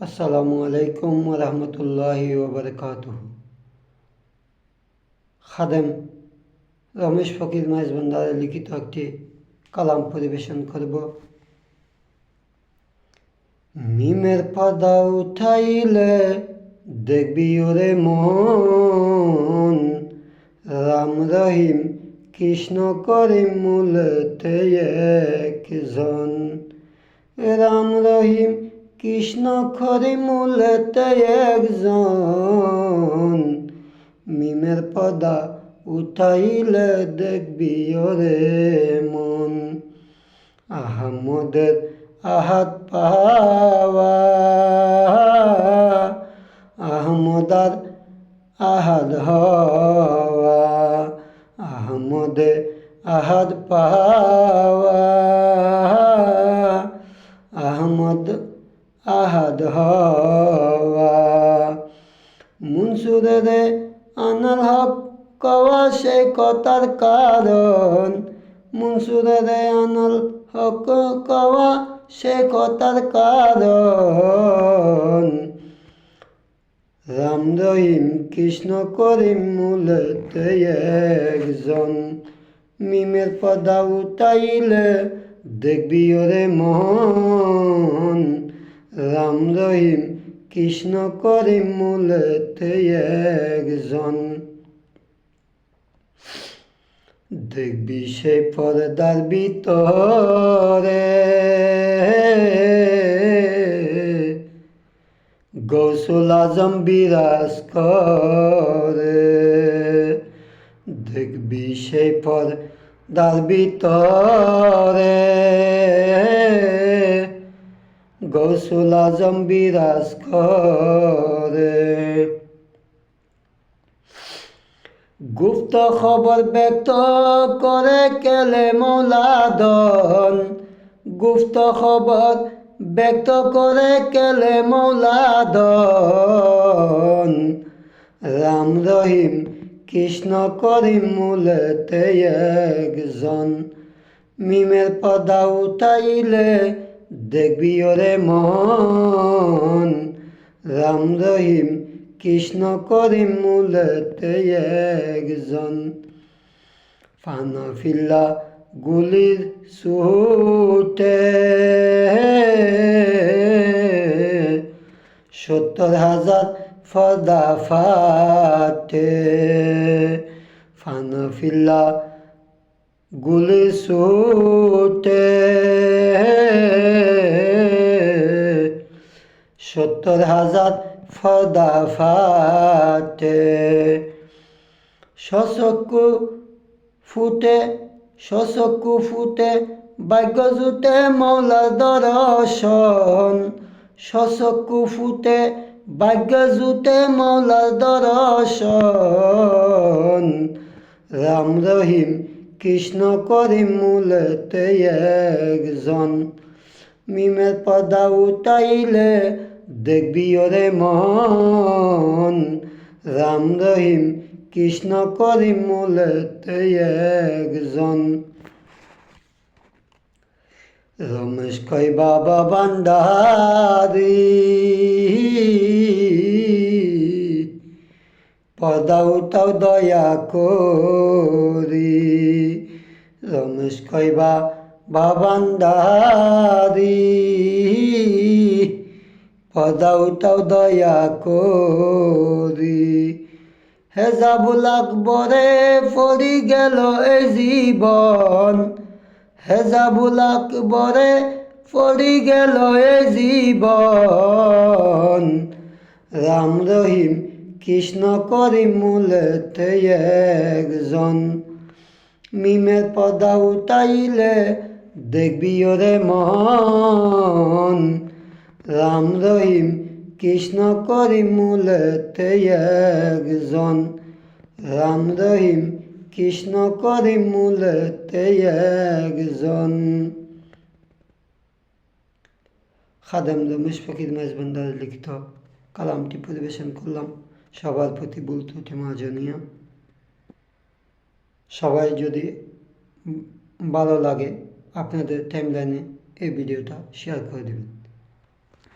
আসসালামু আলাইকুম রহমতুল্লাহি ওবরকাত খাদেম রমেশ ফকির মাইজবান্দারের লিখিত একটি কালাম পরিবেশন করব। মিমের পাদা উঠাইলে দেখবি ওরে মন। রাম রহিম, কৃষ্ণ করিম মূলতে একজন। রাম রহিম কৃষ্ণ খরি মূলতে একজন। মিমের পদা উঠাইলে দেখবি ওরে মন। আহমদের আহাত পাওয়া। আহমদার আহাদ হওয়া। আহমদে আহাদ পাওয়া। হক কওয়া সে কথার কারণ। মুনসুরে আনল হক কওয়া সে কথার কারণ। রাম রহিম, কৃষ্ণ করিম মূলতে একজন। মিমের পদা উঠাইলে দেখবি ওরে মন। রাম রহিম, কৃষ্ণ করিম মূলতে একজন। দেখবি সে পর্দার ভিতরে। গৌসুল আজম বিরাজ করে। দেখবি সে পর্দার ভিতরে। গৌসুল আজম বিরাজ করে। গুপ্ত খবর ব্যক্ত করে কেলে মৌলাদন? গুপ্ত খবর ব্যক্ত করে কেলে মৌলাদন? রাম রহিম, কৃষ্ণ করিম মূলতে একজন। মিমের পদা উঠাইলে দেখবি ওরে মন। রাম রহিম কৃষ্ণ করিম মূলতে একজন ফানা ফিল্লা গুলির সুটে সত্তর হাজার ফদা ফাটে ফানা ফিল্লা গুলি সুটে সত্তর হাজার ফদা ফাটে ফুটে, শশকু ফুটে ভাগ্য জুটে মৌলার দর্শন। শশকু ফুটে ভাগ্য জুটে মৌলার দর্শন। রাম রহিম, কৃষ্ণ করিম মূলতে একজন। মিমের পদা উঠাইলে দেখবি ওরে মন। রাম রহিম, কৃষ্ণ করিম মূলতে একজন। রমেশ কই, বাবা বান্ডারি পদা উঠাও দয়া করি। রমেশ কইবা বাবান্দারি পদা উঠাও দয়া করি। হেজাবুল আকবরে ফরি গেল এ জীবন। হেজাবুল আকবরে ফরি গেল এ জীবন। রাম রহিম, কৃষ্ণ করি মূলতে একজন। মিমের পদা উঠাইলে দেখবি ওরে মন। রাম রহিম, কৃষ্ণ করি মূলতে একজন। রাম রহিম, কৃষ্ণ করি মূলতে একজন। খাদেম রমেশ ফকির মেজবান্দার লিখিত কালামটি পরিবেশন করলাম। সবার প্রতি ভুল ত্রুটি সবাই যদি ভালো লাগে, আপনাদের টাইমলাইনে এই ভিডিওটা শেয়ার করে দেবেন।